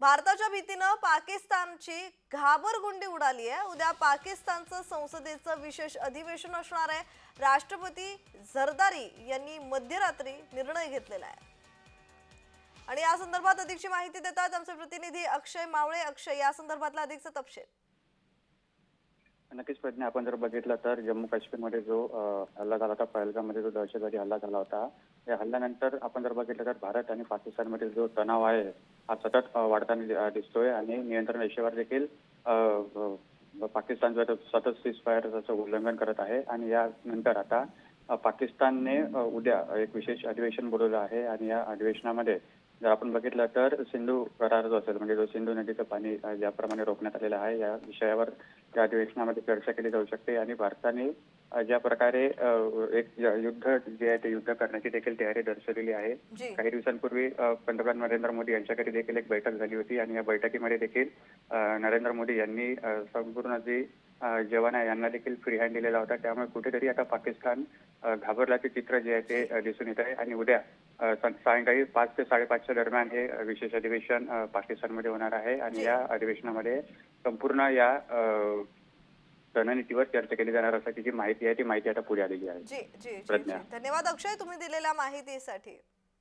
भारताच्या भीतीनं पाकिस्तानची घाबरगुंडी उडाली आहे. उद्या पाकिस्तानचं संसदेचं विशेष अधिवेशन असणार आहे. राष्ट्रपती झरदारी यांनी मध्यरात्री निर्णय घेतलेला आहे. आणि या संदर्भात अधिकची माहिती देतात आमचे प्रतिनिधी अक्षय मावळे. अक्षय या संदर्भातला अधिकचा तपशील. नक्कीच प्रज्ञा आपण जर बघितलं तर जम्मू काश्मीरमध्ये जो हल्ला झाला होता पहलगाममध्ये जो दहशतवादी हल्ला झाला होता या हल्ल्यानंतर आपण जर बघितलं तर भारत आणि पाकिस्तानमधील जो तणाव आहे हा सतत वाढताना दि- दिसतोय आणि नियंत्रण रेषेवर देखील पाकिस्तान जर सतत सीज फायरचं उल्लंघन करत आहे आणि यानंतर आता पाकिस्तानने उद्या एक विशेष अधिवेशन बोलवलं आहे आणि या अधिवेशनामध्ये जर आपण बघितलं तर सिंधू करार जो असेल म्हणजे जो सिंधू नदीचं पाणी ज्याप्रमाणे रोखण्यात आलेलं आहे या विषयावर या अधिवेशनामध्ये चर्चा केली जाऊ शकते. आणि भारताने ज्या प्रकारे एक युद्ध जे आहे ते युद्ध करण्याची देखील तयारी दर्शवलेली आहे. काही दिवसांपूर्वी पंतप्रधान नरेंद्र मोदी यांच्याकडे देखील एक बैठक झाली होती. आणि या बैठकीमध्ये देखील नरेंद्र मोदी यांनी संपूर्ण जी जवान आहे यांना देखील फ्री हँड दिलेला होता. त्यामुळे कुठेतरी आता पाकिस्तान घाबरल्याचे चित्र जे आहे ते दिसून येत आहे. आणि उद्या सायंकाळी पाच ते साडेपाचच्या दरम्यान हे विशेष अधिवेशन पाकिस्तानमध्ये होणार आहे आणि. या अधिवेशनामध्ये संपूर्ण या रणनीतीवर चर्चा केली जाणार असल्याची जी माहिती आहे ती माहिती आता पुढे आलेली आहे जी जी. धन्यवाद अक्षय तुम्ही दिलेल्या माहितीसाठी